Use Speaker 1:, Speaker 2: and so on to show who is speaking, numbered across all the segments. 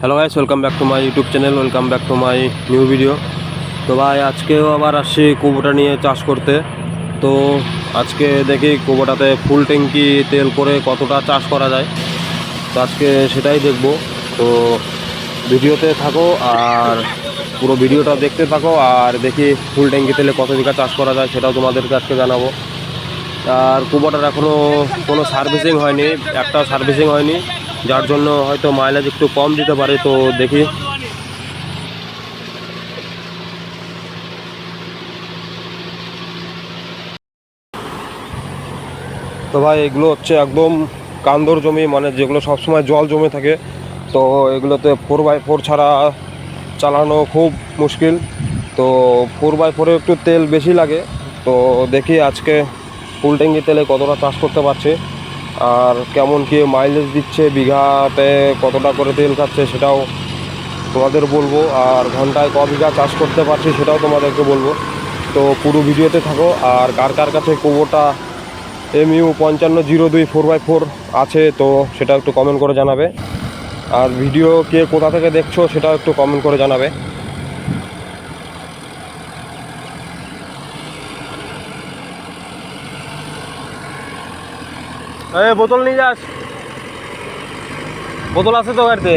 Speaker 1: Hello guys welcome back to my YouTube channel welcome back to my new video তো ভাই, আজকেও আবার আসছি কুবোটা নিয়ে চাষ করতে। তো আজকে দেখি কুবোটাতে ফুল ট্যাঙ্কি, তেল করে কতটা চাষ করা যায়। তো আজকে সেটাই দেখব। তো ভিডিওতে থাকো আর পুরো ভিডিওটা দেখতে থাকো আর দেখি ফুল ট্যাঙ্কি তেলে কত বিঘা চাষ করা যায় সেটাও তোমাদেরকে আজকে জানাব। আর কুবোটার এখনও কোনো সার্ভিসিং হয়নি একটা সার্ভিসিং হয়নি। যার জন্য হয়তো মাইলেজ একটু কম দিতে পারে, তো দেখি। তো ভাই, এগুলো হচ্ছে একদম কান্দর জমি মানে যেগুলো সবসময় জল জমে থাকে। তো এগুলোতে ফোর বাই ফোর ছাড়া চালানো খুব মুশকিল। তো ফোর বাই ফোরে একটু তেল বেশি লাগে। তো দেখি আজকে ফুল ট্যাঙ্কি তেলে কতটা চাষ করতে পারছে। আর কেমন কি মাইলেজ দিচ্ছে, বিঘাতে কতটা করে তেল খাচ্ছে সেটাও তোমাদের বলব। আর ঘন্টায় ক বিঘা চাষ করতে পারছি সেটাও তোমাদেরকে বলব। তো পুরো ভিডিওতে থাকো। আর কার কার কাছে কোবোটা এম ইউ পঞ্চান্ন জিরো দুই ফোর বাই ফোর আছে, তো সেটা একটু কমেন্ট করে জানাবে। আর ভিডিও কে কোথা থেকে দেখছ সেটাও একটু কমেন্ট করে জানাবে। এ বোতল নিয়ে যাস। বোতল আছে তো গাড়িতে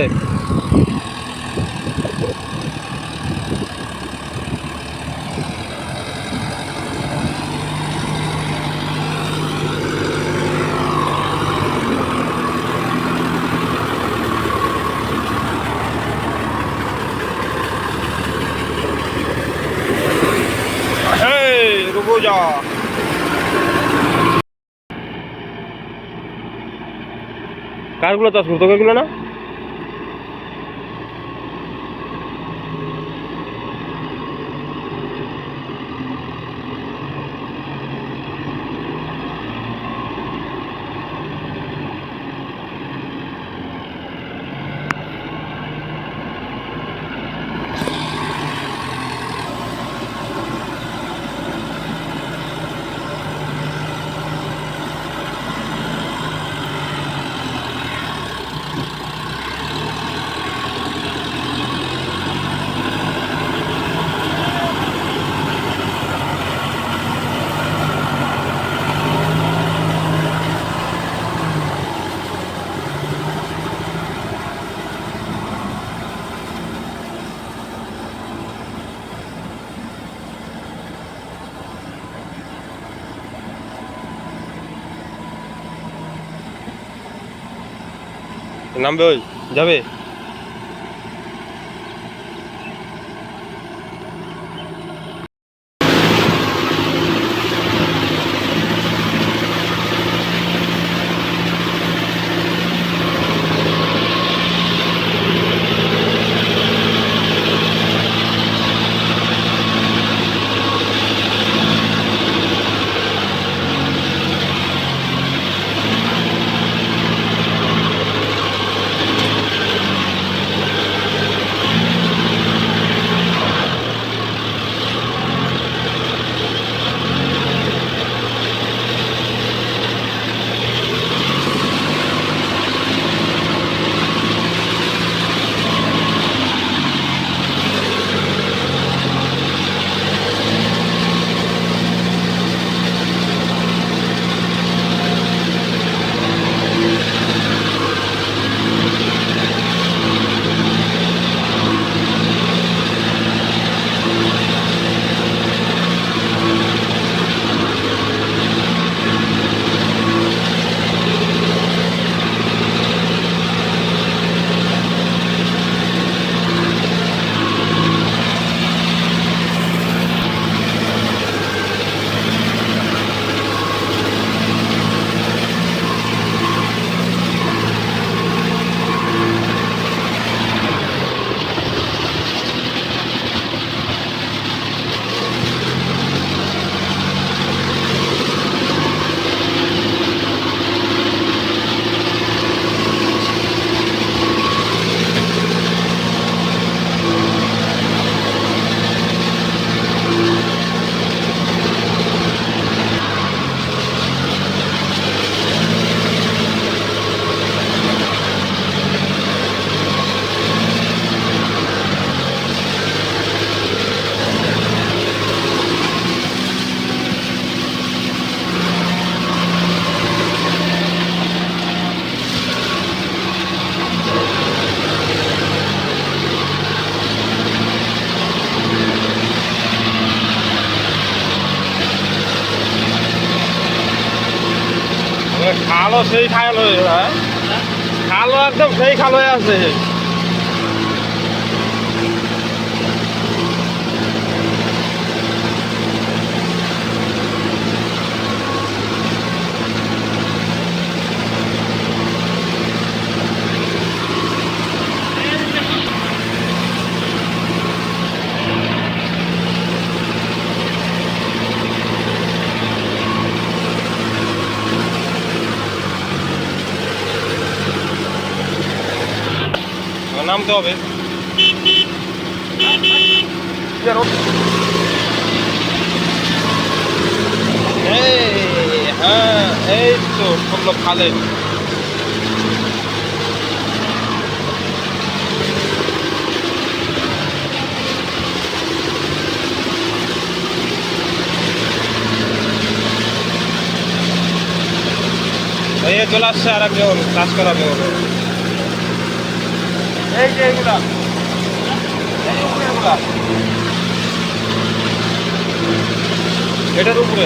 Speaker 1: কারগুলো চাষ করতো এগুলো না? নামবে ওই যাবে সেই খাল হয়ে? হ্যাঁ খালও একদম সেই খাল আছে। নামতে হবে। হ্যাঁ এই তো পড়ল খালে। চলে আসছে আর একজন কাজ করাবে এই যে এগুলা। এটার উপরে।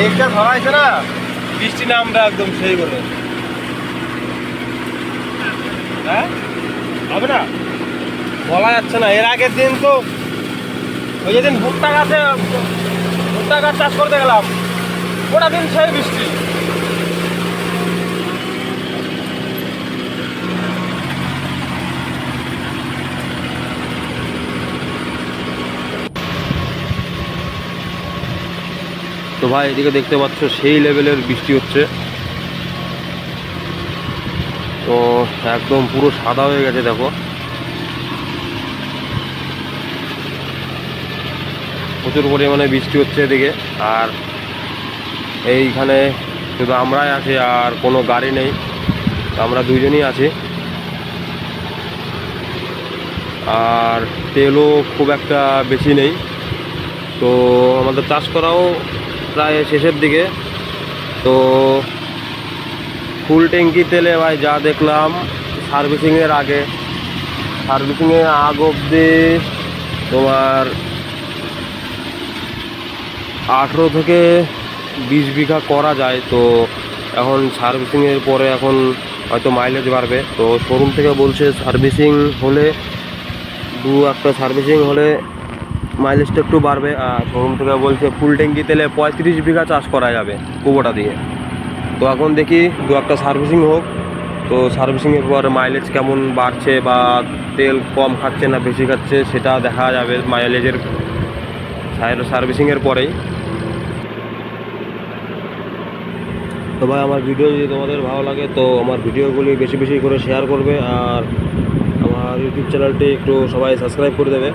Speaker 1: মেঘটা ধরাইছে না? বৃষ্টি নামটা একদম সেই বলে। হ্যাঁ? হবে না? বলা যাচ্ছে না। এর আগের দিন তো ওই যেদিন ভুট্টা গাছে, ভুট্টা গাছ চাষ করতে গেলাম, ওটা দিন সেই বৃষ্টি। তো ভাই, এদিকে দেখতে পাচ্ছ সেই লেভেলের বৃষ্টি হচ্ছে। তো একদম পুরো সাদা হয়ে গেছে, দেখো। প্রচুর পরিমাণে বৃষ্টি হচ্ছে এদিকে। আর এইখানে শুধু আমরাই আছি, আর কোনো গাড়ি নেই। আমরা দুজনই আছি। আর তেলও খুব একটা বেশি নেই। তো আমাদের চাষ করাও প্রায় শেষের দিকে। তো ফুল ট্যাঙ্কি তেলে ভাই যা দেখলাম সার্ভিসিংয়ের আগে। সার্ভিসিংয়ের আগ অবধি তোমার আঠেরো থেকে বিশ বিঘা করা যায়। তো এখন সার্ভিসিংয়ের পরে এখন হয়তো মাইলেজ বাড়বে। তো শোরুম থেকে বলছে সার্ভিসিং হলে দু একটা সার্ভিসিং হলে মাইলেজটা একটু বাড়বে আর শোরুম থেকে বলছে ফুল ট্যাঙ্কি তেলে পঁয়ত্রিশ বিঘা চাষ করা যাবে কুবোটা দিয়ে। তো এখন দেখি দু একটা সার্ভিসিং হোক, তো সার্ভিসিংয়ের পর মাইলেজ কেমন বাড়ছে বা তেল কম খাচ্ছে না বেশি খাচ্ছে সেটা দেখা যাবে মাইলেজের সার্ভিসিংয়ের পরেই। তো ভাই, আমার ভিডিও যদি তোমাদের ভালো লাগে তো আমার ভিডিওগুলি বেশি বেশি করে শেয়ার করবে আর আমার ইউটিউব চ্যানেলটি একটু সবাই সাবস্ক্রাইব করে দেবে।